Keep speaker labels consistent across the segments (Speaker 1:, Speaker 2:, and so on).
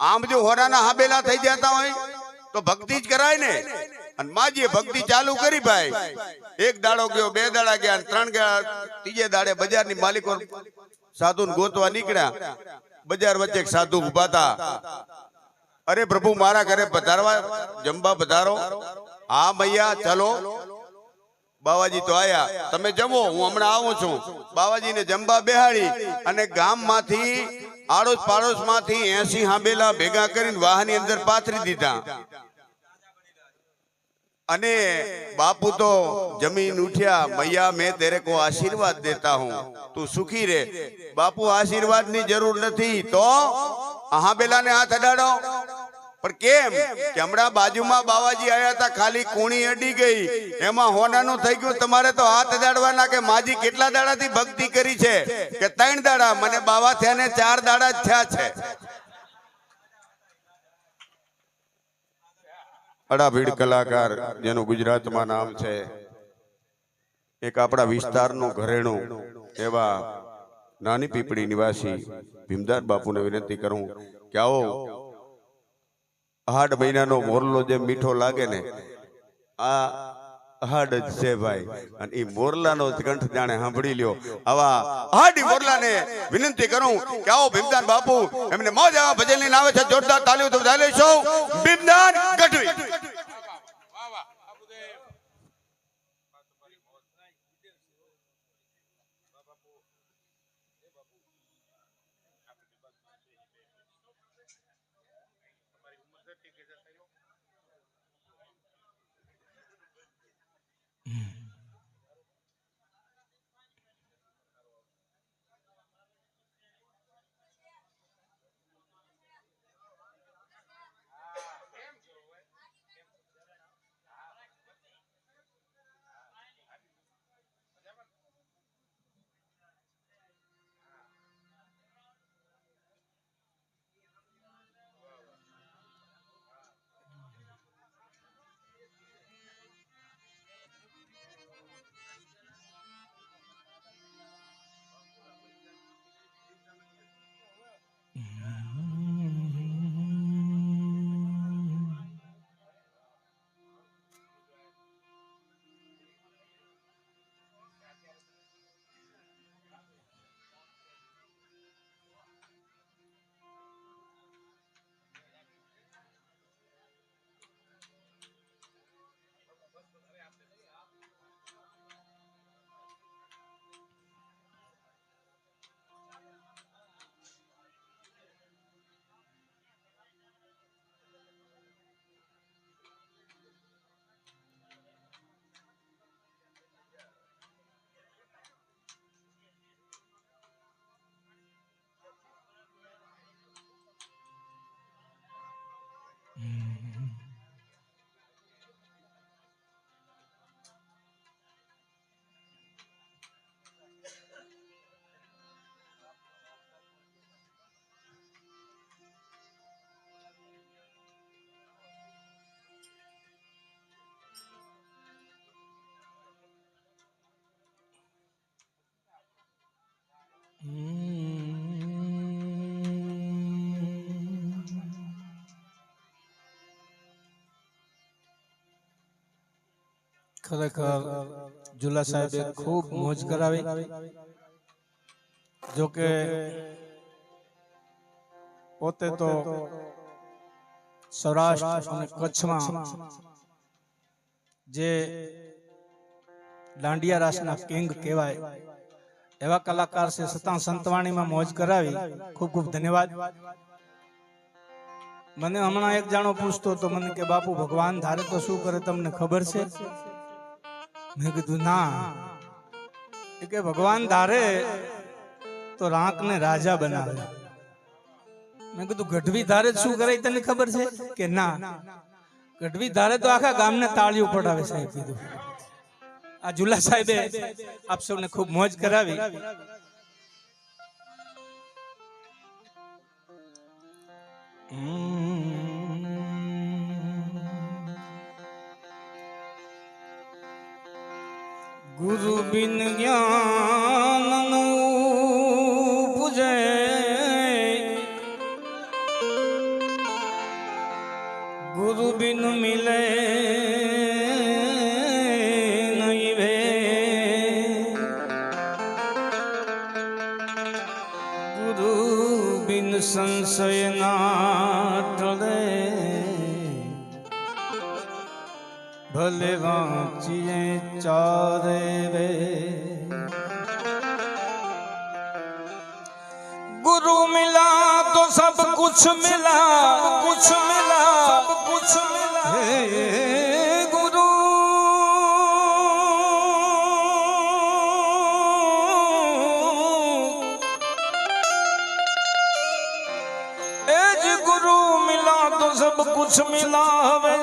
Speaker 1: આમ જો હોરાના હાબેલા થઈ જતા હોય, તો ભક્તિ જ કરાય ને. અને માજીએ ભક્તિ ચાલુ કરી ભાઈ. એક દાડો ગયો, બે દાડા ગયા ત્રણ ગયા, ત્રીજે દાડે બજારની માલિકો સાધુ ગોતવા નીકળ્યા. બજાર વચ્ચે એક સાધુ ઊભા હતા. અરે પ્રભુ, મારા ઘરે પધારવા, જમવા પધારો. હા, મૈયા, ચલો. બાવાજી તો આયા. તમે જમો, હું હમણાં આવું છું. બાવાજીને જમવા બેહાડી અને ગામમાંથી આડોશ પાડોશમાંથી એસી હાંબેલા ભેગા કરીને વાહની અંદર પાથરી દીધા. અને બાપુ તો જમીન ઉઠ્યા, મૈયા, મેં તેરે કો આશીર્વાદ દેતા હું. તું સુખી રે. બાપુ આશીર્વાદની જરૂર નથી. તો હાંબેલાને હાથ અડાડો. પણ કેમ? કે હમણાં બાજુમાં બાવાજી આવ્યા હતા, ખાલી કુણી અડી ગઈ. એમાં હોનાનું થઈ ગયું. તમારે તો હાથ દાડવાના કે માજી કેટલા દાડાથી ભક્તિ કરી છે? કે ત્રણ દાડા? મને બાવા થયા ને ચાર દાડા જ થયા છે. અડાભીડ કલાકાર, જેનું ગુજરાતમાં નામ છે, એક આપણા વિસ્તારનું ઘરેણું એવા નાની પીપળી નિવાસી ભીમદાર બાપુને વિનંતી કરું કે આવો આઠ મહિનાનો મોરલો જે મીઠો લાગે ને, આ હાડ જ છે ભાઈ. અને એ મોરલાનો જ કંઠ જાણે સાંભળી લ્યો. આવા હાડી મોરલાને વિનંતી કરું કે આવો ભીમદાન બાપુ, એમને મોજ આવા ભજન લઈને આવે છે. જોરદાર તાલીઓ તો બધા લેશો ભીમદાન ગઢવી. Mm.
Speaker 2: ખરેખર જુલા સાહેબે ખૂબ મોજ કરાવી. જો કે પોતે તો સૌરાષ્ટ્ર અને કચ્છમાં જે દાંડિયા રાસના કિંગ કહેવાય, એવા કલાકાર છે છતાં સંતવાણીમાં મોજ કરાવી. ખૂબ ખૂબ ધન્યવાદ. મને હમણાં એક જાણો પૂછતો તો મને કે બાપુ ભગવાન ધારે તો શું કરે તમને ખબર છે? મેં કીધું, ના. કે, ભગવાન ધારે તો રાંકને રાજા બનાવે. મેં કીધું, ગઢવી ધારે શું કરે તને ખબર છે? કે, ના. ગઢવી ધારે તો આખા ગામને તાળીઓ પડાવે સાહેબ કીધું. આ જુલા સાહેબે આપ સૌને ખૂબ મોજ કરાવી. ગુરુ બિન જ્ઞાન ભલે વાંચીએ ચારે વે. ગુરુ મિલા તો સબ કુછ મિલા. કુછ મિલા સબ કુછ મિલા ગુરુ એજ ગુરુ મિલા તો સબ કુછ મિલા હવે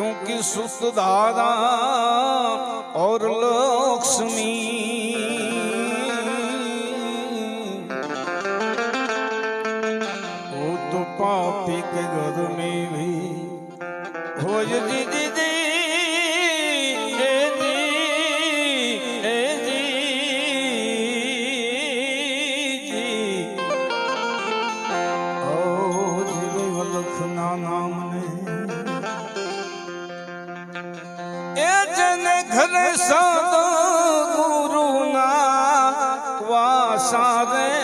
Speaker 2: ਕਿਉਂਕਿ ਸੁਤ ਦਾਦਾ ਔਰ ਲੋਕਸ਼ਮੀ જને ઘરે સદ ગુરુના વાસા રે.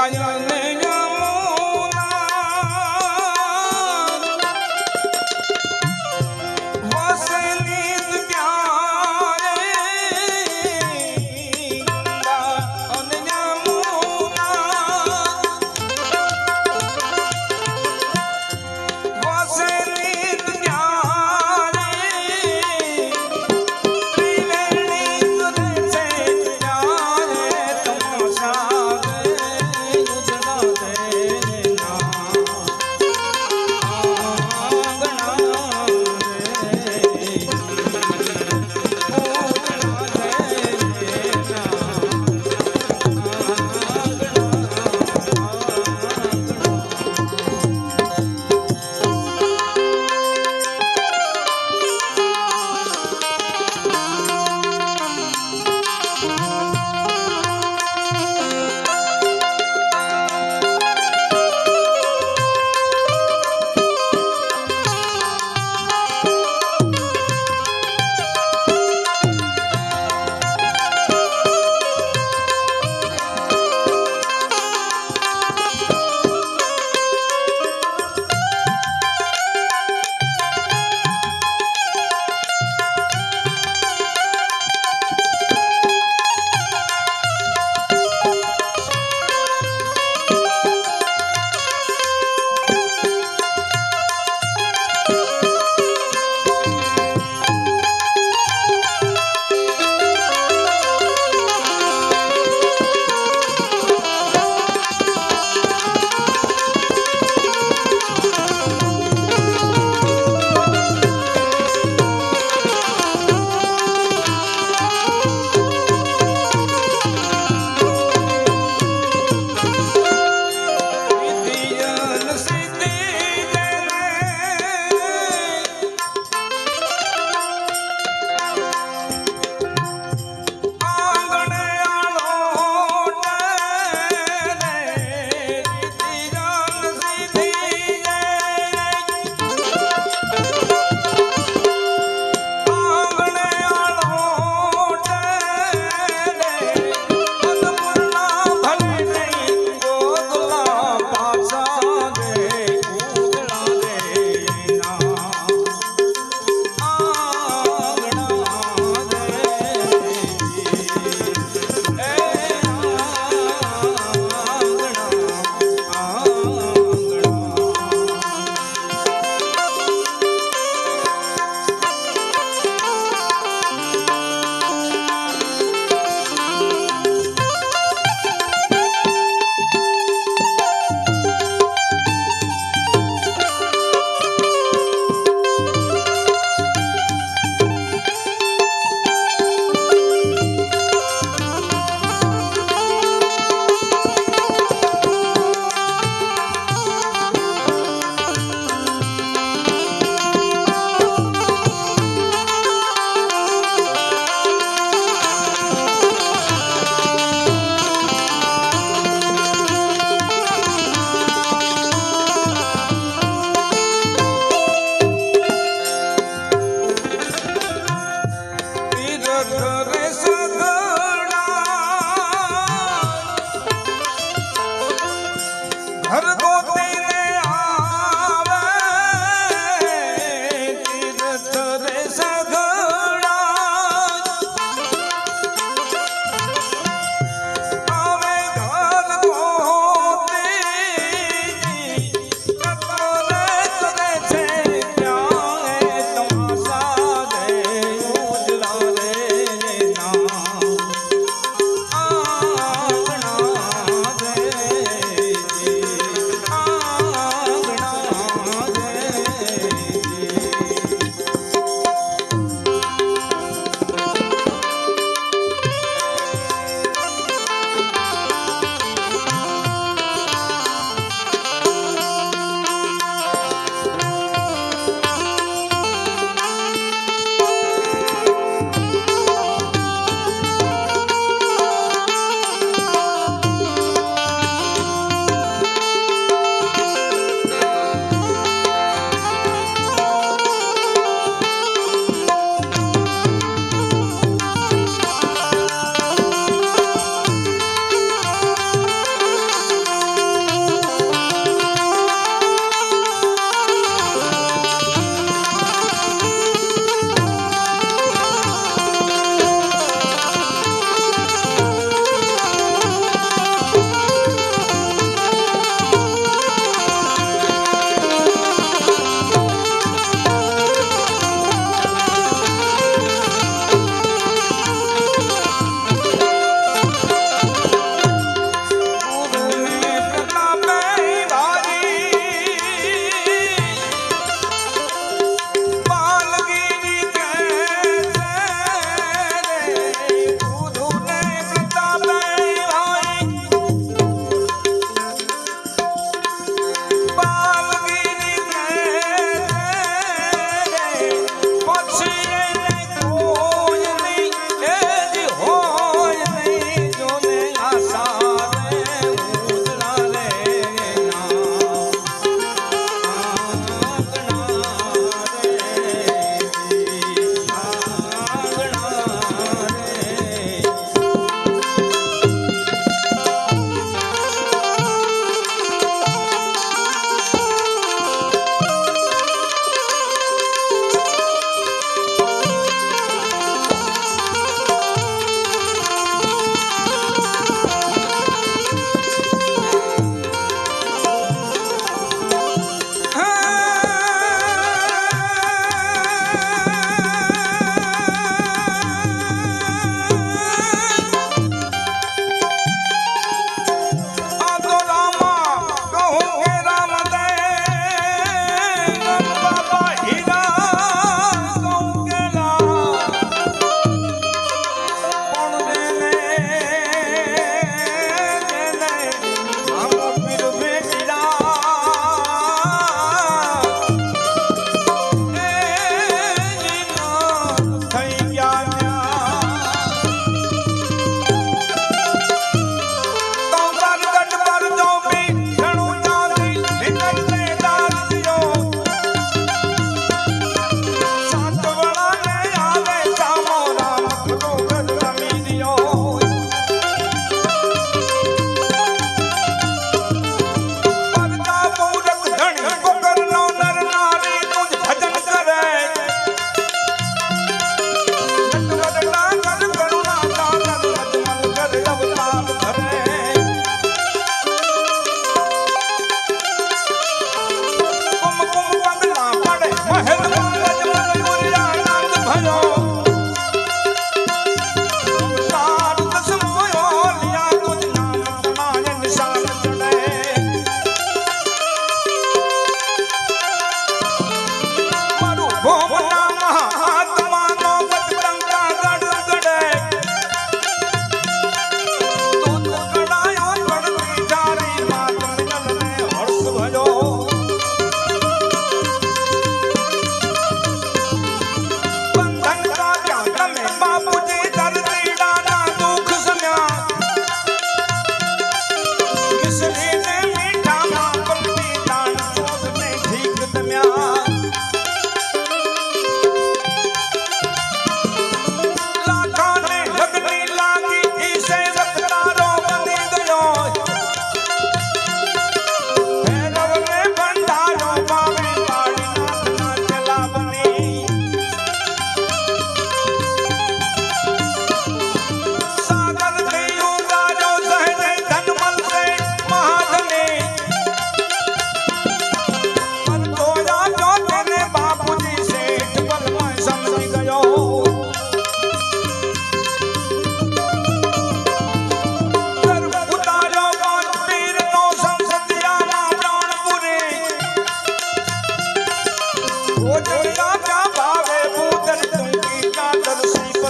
Speaker 2: kañone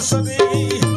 Speaker 2: I'm sorry.